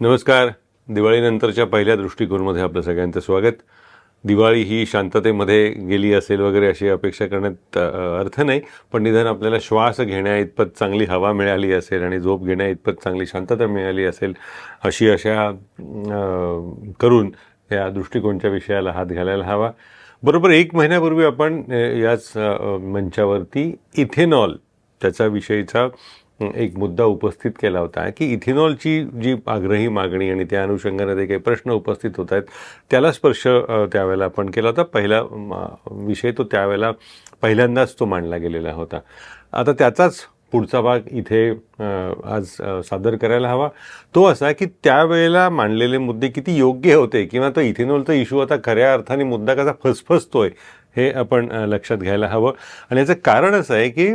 नमस्कार. दिवाळीनंतरच्या पहिल्या दृष्टिकोनमध्ये आपलं सगळ्यांचं स्वागत. दिवाळी ही शांततेमध्ये गेली असेल वगैरे अशी अपेक्षा करण्यात अर्थ नाही पण निधन आपल्याला श्वास घेण्या इतपत चांगली हवा मिळाली असेल आणि झोप घेण्या इतपत चांगली शांतता मिळाली असेल अशी अशा करून या दृष्टिकोनच्या विषयाला हात घालायला हवा. बरोबर एक महिन्यापूर्वी आपण याच मंचावरती इथेनॉल त्याचा विषयीचा एक मुद्दा उपस्थित केला होता की इथेनॉलची जी आग्रही मागणी आणि त्या अनुषंगाने जे काही प्रश्न उपस्थित होत आहेत त्याला स्पर्श त्यावेळेला आपण केला होता. पहिला विषय तो त्यावेळेला पहिल्यांदाच तो मांडला गेलेला होता. आता त्याचाच पुढचा भाग इथे आज सादर करायला हवा. तो असा की त्यावेळेला मांडलेले मुद्दे किती योग्य होते किंवा तो इथेनॉलचा इश्यू आता खऱ्या अर्थाने मुद्दा कसा फसफसतोय हे आपण लक्षात घ्यायला हवं. आणि याचं कारण असं आहे की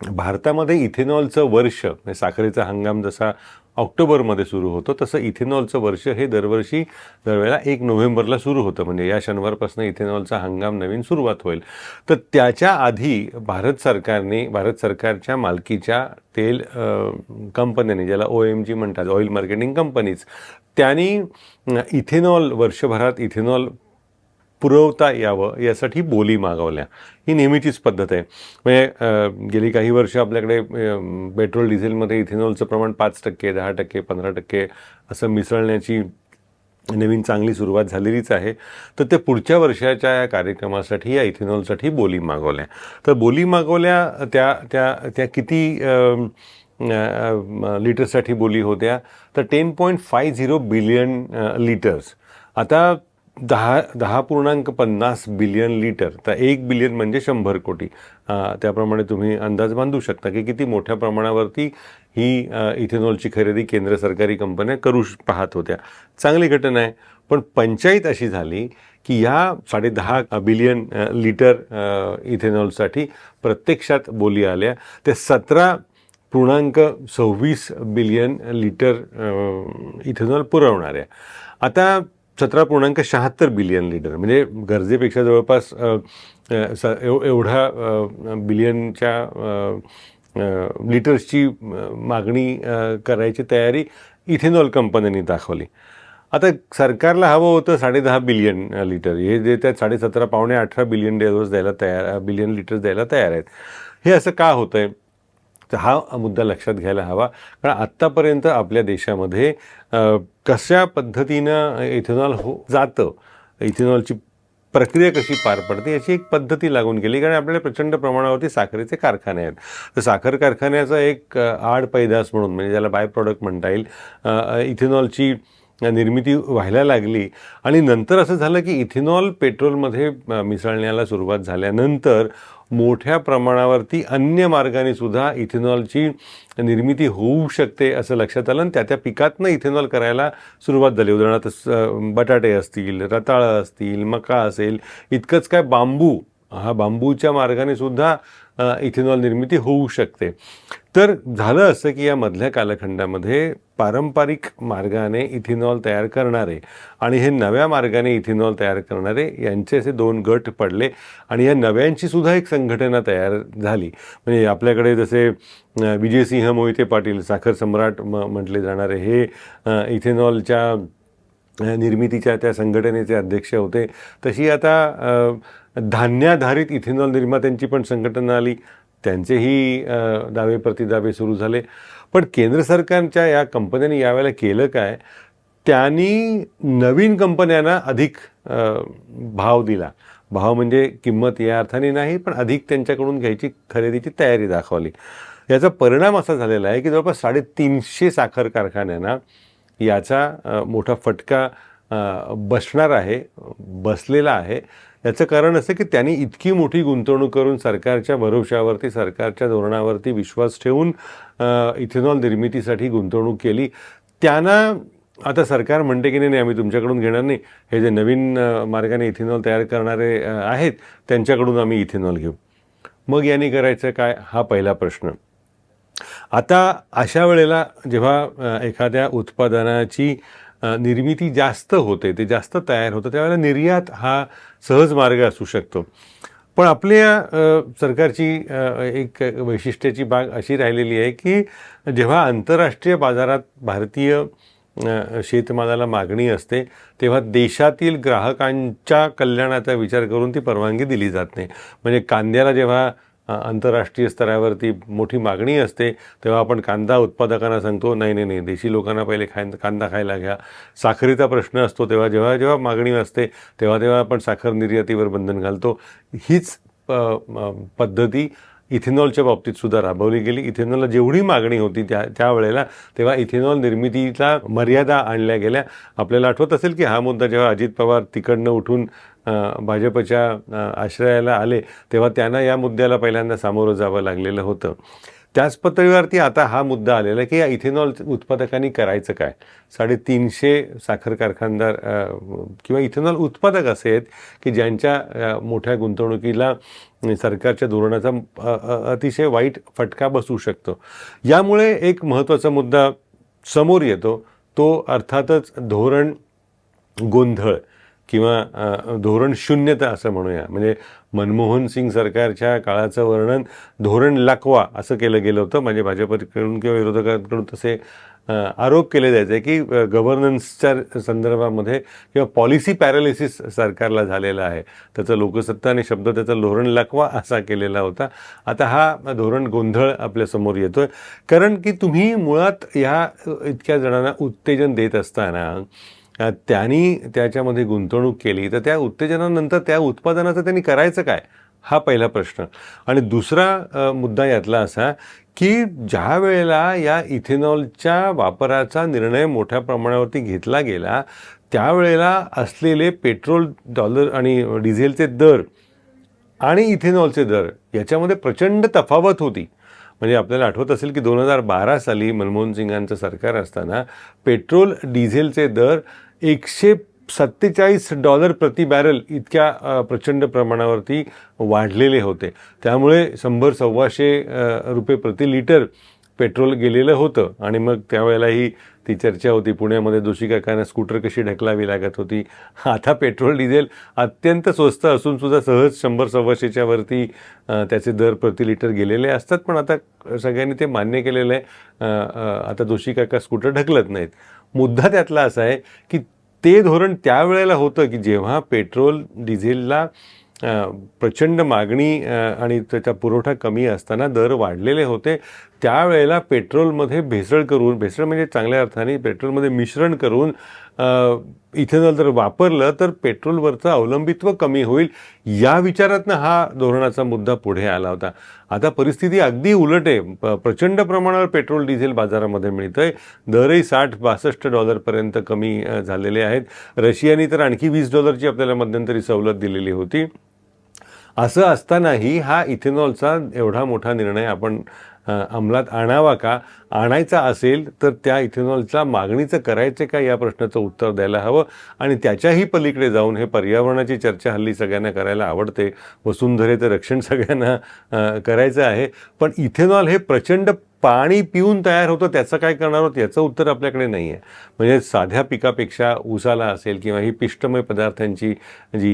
भारतामध्ये इथेनॉलचं वर्ष म्हणजे साखरेचा हंगाम जसा ऑक्टोबरमध्ये सुरू होतो तसं इथेनॉलचं वर्ष हे दरवर्षी दरवेळेला एक नोव्हेंबरला सुरू होतं. म्हणजे या शनिवारपासून इथेनॉलचा हंगाम नवीन सुरुवात होईल. तर त्याच्या आधी भारत सरकारने भारत सरकारच्या मालकीच्या तेल कंपन्याने कंपन्यांनी ज्याला ओ एम जी म्हणतात ऑइल मार्केटिंग कंपनीज त्यांनी इथेनॉल वर्षभरात इथेनॉल पुरवता यावं यासाठी बोली मागवल्या. ही नेहमीचीच पद्धत आहे. म्हणजे गेली काही वर्ष आपल्याकडे पेट्रोल डिझेलमध्ये इथेनॉलचं प्रमाण पाच टक्के दहा टक्के पंधरा टक्के असं मिसळण्याची नवीन चांगली सुरुवात झालेलीच आहे. तर ते पुढच्या वर्षाच्या या कार्यक्रमासाठी या इथेनॉलसाठी बोली मागवल्या. तर बोली मागवल्या त्या त्या त्या किती लिटर्ससाठी लिटरसाठी बोली होत्या? तर ten point five zero billion litres. आता दहा दहा पूर्णांक पन्नास बिलियन लिटर. तर एक बिलियन म्हणजे शंभर कोटी. त्याप्रमाणे तुम्ही अंदाज बांधू शकता की किती मोठ्या प्रमाणावरती ही इथेनॉलची खरेदी केंद्र सरकारी कंपन्या करू श- पाहत होत्या. चांगली घटना आहे. पण पंचायत अशी झाली की ह्या साडे दहा बिलियन लिटर इथेनॉलसाठी प्रत्यक्षात बोली आल्या. ते सतरा पूर्णांक सव्वीस बिलियन लिटर इथेनॉल पुरवणाऱ्या. आता सतरा पूर्णांक शहात्तर बिलियन लिटर म्हणजे गरजेपेक्षा जवळपास एवढा स एव बिलियनच्या लिटर्सची मागणी करायची तयारी इथेनॉल कंपन्यांनी दाखवली. आता सरकारला हवं होतं साडेदहा बिलियन लिटर हे जे त्या साडेसतरा पावणे अठरा बिलियन डोस द्यायला तयार बिलियन लिटर द्यायला तयार आहेत. हे असं का होतं आहे तर हा मुद्दा लक्षात घ्यायला हवा. कारण आत्तापर्यंत आपल्या देशामध्ये कशा पद्धतीनं इथेनॉल हो जातं इथेनॉलची प्रक्रिया कशी पार पडते याची एक पद्धती लागून गेली. कारण आपल्याला प्रचंड प्रमाणावरती साखरेचे कारखाने आहेत. तर साखर कारखान्याचा एक आड पैदास म्हणून म्हणजे ज्याला बाय प्रॉडक्ट म्हणता येईल इथेनॉलची निर्मिती व्हायला लागली. आणि नंतर असं झालं की इथेनॉल पेट्रोलमध्ये मिसळण्याला सुरुवात झाल्यानंतर मोठ्या प्रमाणावरती अन्य मार्गाने सुद्धा इथेनॉलची निर्मिती होऊ शकते असं लक्षात आलं. आणि त्या त्या पिकातनं इथेनॉल करायला सुरुवात झाली. उदाहरणार्थ बटाटे असतील रताळं असतील मका असेल इतकंच काय बांबू हा बांबूच्या मार्गाने सुद्धा इथेनॉल निर्मिती होऊ शकते. तर झालं असं की या मधल्या कालखंडामध्ये पारंपरिक मार्गाने इथेनॉल तयार करणारे आणि हे नव्या मार्गाने इथेनॉल तयार करणारे यांचे असे दोन गट पडले आणि या नव्यांची सुद्धा एक संघटना तयार झाली. म्हणजे आपल्याकडे जसे विजयसिंह मोहिते पाटील साखर सम्राट म म्हटले जाणारे हे इथेनॉलच्या निर्मितीच्या त्या संघटनेचे अध्यक्ष होते. तशी आता धान्याधारित इथेनॉल निर्मात्यांची पण संघटना आली. त्यांचेही दावे प्रतिदावे सुरू झाले. पण केंद्र सरकारच्या या कंपन्यांनी यावेळेला केलं काय? त्यांनी नवीन कंपन्यांना अधिक भाव दिला. भाव म्हणजे किंमत या अर्थाने नाही पण अधिक त्यांच्याकडून घ्यायची खरेदीची तयारी दाखवली. याचा परिणाम असा झालेला आहे की जवळपास साडेतीनशे साखर कारखान्यांना याचा मोठा फटका बसणार आहे बसलेला आहे. याचं कारण असं की त्यांनी इतकी मोठी गुंतवणूक करून सरकारच्या भरोशावरती सरकारच्या धोरणावरती विश्वास ठेवून इथेनॉल निर्मितीसाठी गुंतवणूक केली. त्यांना आता सरकार म्हणते की नाही नाही आम्ही तुमच्याकडून घेणार नाही. हे जे नवीन मार्गाने इथेनॉल तयार करणारे आहेत त्यांच्याकडून आम्ही इथेनॉल घेऊ. मग यांनी करायचं काय? हा पहिला प्रश्न. आता अशा वेळेला जेव्हा एखाद्या उत्पादनाची निर्मिती जास्त होते ते जास्त तयार होतं त्यावेळेला निर्यात हा सहज मार्ग असू शकतो. पण आपल्या सरकारची एक वैशिष्ट्याची बाग अशी राहिलेली आहे की जेव्हा आंतरराष्ट्रीय बाजारात भारतीय शेतमालाला मागणी असते तेव्हा देशातील ग्राहकांच्या कल्याणाचा विचार करून ती परवानगी दिली जात नाही. म्हणजे कांद्याला जेव्हा आंतरराष्ट्रीय स्तरावरती मोठी मागणी असते तेव्हा आपण कांदा उत्पादकांना सांगतो नाही नाही नाही देशी लोकांना पहिले खाय कांदा खायला घ्या. साखरेचा प्रश्न असतो तेव्हा जेव्हा जेव्हा मागणी असते तेव्हा तेव्हा आपण साखर निर्यातीवर बंधन घालतो. हीच पद्धती इथेनॉलच्या बाबतीत सुद्धा राबवली गेली. इथेनॉलला जेवढी मागणी होती त्या त्यावेळेला तेव्हा इथेनॉल निर्मितीला मर्यादा आणल्या गेल्या. आपल्याला आठवत असेल की हा मुद्दा जेव्हा अजित पवार तिकडनं उठून भाजपच्या आश्रयाला आले तेव्हा त्यांना या मुद्द्याला पहिल्यांदा सामोरं जावं लागलेलं होतं. त्याच पातळीवरती आता हा मुद्दा आलेला आहे की या इथेनॉल उत्पादकांनी करायचं काय? साडेतीनशे साखर कारखानदार किंवा इथेनॉल उत्पादक असे आहेत की ज्यांच्या मोठ्या गुंतवणुकीला सरकारच्या धोरणाचा अतिशय वाईट फटका बसू शकतो. यामुळे एक महत्त्वाचा मुद्दा समोर येतो. तो अर्थातच धोरण गोंधळ. किंवा धोरण शून्यता असं म्हणूया. म्हणजे मनमोहन सिंग सरकारच्या काळाचं वर्णन धोरण लाकवा असं केलं गेलं होतं. म्हणजे भाजपकडून किंवा विरोधकांकडून तसे आरोप केले जायचे की गव्हर्नन्सच्या संदर्भामध्ये किंवा पॉलिसी पॅरालिसिस सरकारला झालेला आहे. त्याचं लोकसत्ता आणि शब्द त्याचा धोरण लाकवा असा केलेला होता. आता हा धोरण गोंधळ आपल्यासमोर येतोय. कारण की तुम्ही मुळात ह्या इतक्या जणांना उत्तेजन देत असताना त्यांनी त्याच्यामध्ये गुंतवणूक केली. तर त्या उत्तेजनानंतर त्या उत्पादनाचं त्यांनी करायचं काय? हा पहिला प्रश्न. आणि दुसरा मुद्दा यातला असा की ज्या वेळेला या इथेनॉलच्या वापराचा निर्णय मोठ्या प्रमाणावरती घेतला गेला त्यावेळेला असलेले पेट्रोल डॉलर आणि डिझेलचे दर आणि इथेनॉलचे दर याच्यामध्ये प्रचंड तफावत होती. म्हणजे आपल्याला आठवत असेल की दोन हजार बारा साली मनमोहन सिंगांचं सरकार असताना पेट्रोल डिझेलचे दर एकशे सत्तेचाळीस डॉलर प्रति बॅरल इतक्या प्रचंड प्रमाणावरती वाढलेले होते. त्यामुळे शंभर सव्वाशे रुपये प्रति लिटर पेट्रोल गेलेलं होतं आणि मग त्यावेळेलाही ती चर्चा होती. पुण्यामध्ये दोषी काकांना स्कूटर कशी ढकलावी लागत होती? आता पेट्रोल डिझेल अत्यंत स्वस्त असून सुद्धा सहज शंभर सव्वाशेच्या वरती त्याचे दर प्रति लिटर गेलेले असतात. पण आता सगळ्यांनी ते मान्य केलेलं आहे. आता दोषी काका स्कूटर ढकलत नाहीत. मुद्दा त्यातला असा आहे की ते धोरण त्यावेळेला होतं की जेव्हा पेट्रोल डिझेलला प्रचंड मागणी आणि त्याचा पुरवठा कमी असताना दर वाढलेले होते त्यावेळेला पेट्रोलमध्ये भेसळ करून भेसळ म्हणजे चांगल्या अर्थाने पेट्रोलमध्ये मिश्रण करून इथेनॉल जर वापरलं तर पेट्रोलवरचं अवलंबित्व कमी होईल. या विचारातनं हा धोरणाचा मुद्दा पुढे आला होता. आता परिस्थिती अगदी उलट आहे. प- प्रचंड प्रमाणावर पेट्रोल डिझेल बाजारामध्ये मिळतं आहे दरही साठ बासष्ट डॉलरपर्यंत कमी झालेले आहेत. रशियाने तर आणखी वीस डॉलरची आपल्याला मध्यंतरी सवलत दिलेली होती. असं असतानाही हा इथेनॉलचा एवढा मोठा निर्णय आपण अंमलात आणावा का? आणायचा असेल तर त्या इथेनॉलच्या मागणीचं करायचे का? या प्रश्नाचं उत्तर द्यायला हवं. आणि त्याच्याही पलीकडे जाऊन हे पर्यावरणाची चर्चा हल्ली सगळ्यांना करायला आवडते. वसुंधरेचं रक्षण सगळ्यांना करायचं आहे. पण इथेनॉल हे प्रचंड पाणी पिऊन तयार होतं त्याचं काय करणार आहोत? याचं उत्तर आपल्याकडे नाही आहे. म्हणजे साध्या पिकापेक्षा उसाला असेल किंवा ही पिष्टमय पदार्थांची जी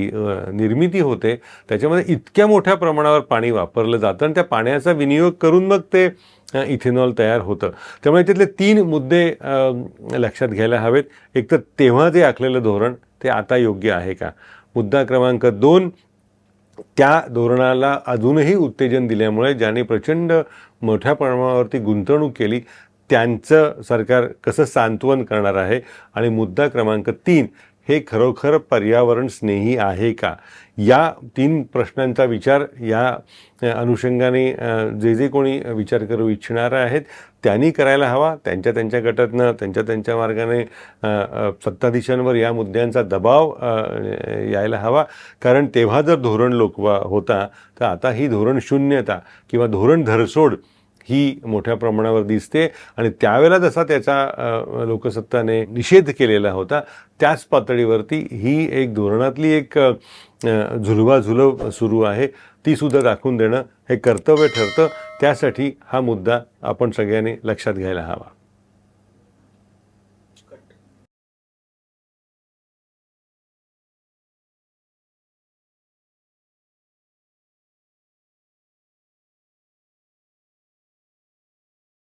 निर्मिती होते त्याच्यामध्ये इतक्या मोठ्या प्रमाणावर पाणी वापरलं जातं आणि त्या पाण्याचा विनियोग करून मग ते इथेनॉल तयार होतं. त्यामुळे त्यातले तीन मुद्दे लक्षात घ्यायला हवेत. एक तर तेव्हा जे आखलेलं धोरण ते आता योग्य आहे का? मुद्दा क्रमांक दोन त्या धोरणाला अजूनही उत्तेजन दिल्यामुळे ज्याने प्रचंड मोठ्या प्रमाणावरती गुंतवणूक केली त्यांचं सरकार कसं सांत्वन करणार आहे? आणि मुद्दा क्रमांक तीन हे खरोखर पर्यावरण स्नेही आहे का? या तीन प्रश्नांचा विचार या अनुषंगाने जे जे कोणी विचार करू इच्छिणारे आहेत त्यांनी करायला हवा. त्यांच्या त्यांच्या गटातनं त्यांच्या त्यांच्या मार्गाने सत्ताधीशांवर या मुद्द्यांचा दबाव यायला हवा. कारण तेव्हा जर धोरण लोकवा होता तर आता ही धोरण शून्यता किंवा धोरण धरसोड ही मोठ्या प्रमाणावर दिसते. आणि त्यावेळेला जसा त्याचा लोकसत्ताने निषेध केलेला होता त्याच पातळीवरती ही एक धोरणातली एक अ, झुलवाझुलव सुरू आहे. ती सुद्धा दाखवून देणं हे कर्तव्य ठरतं. त्यासाठी हा मुद्दा आपण सगळ्यांनी लक्षात घ्यायला हवा.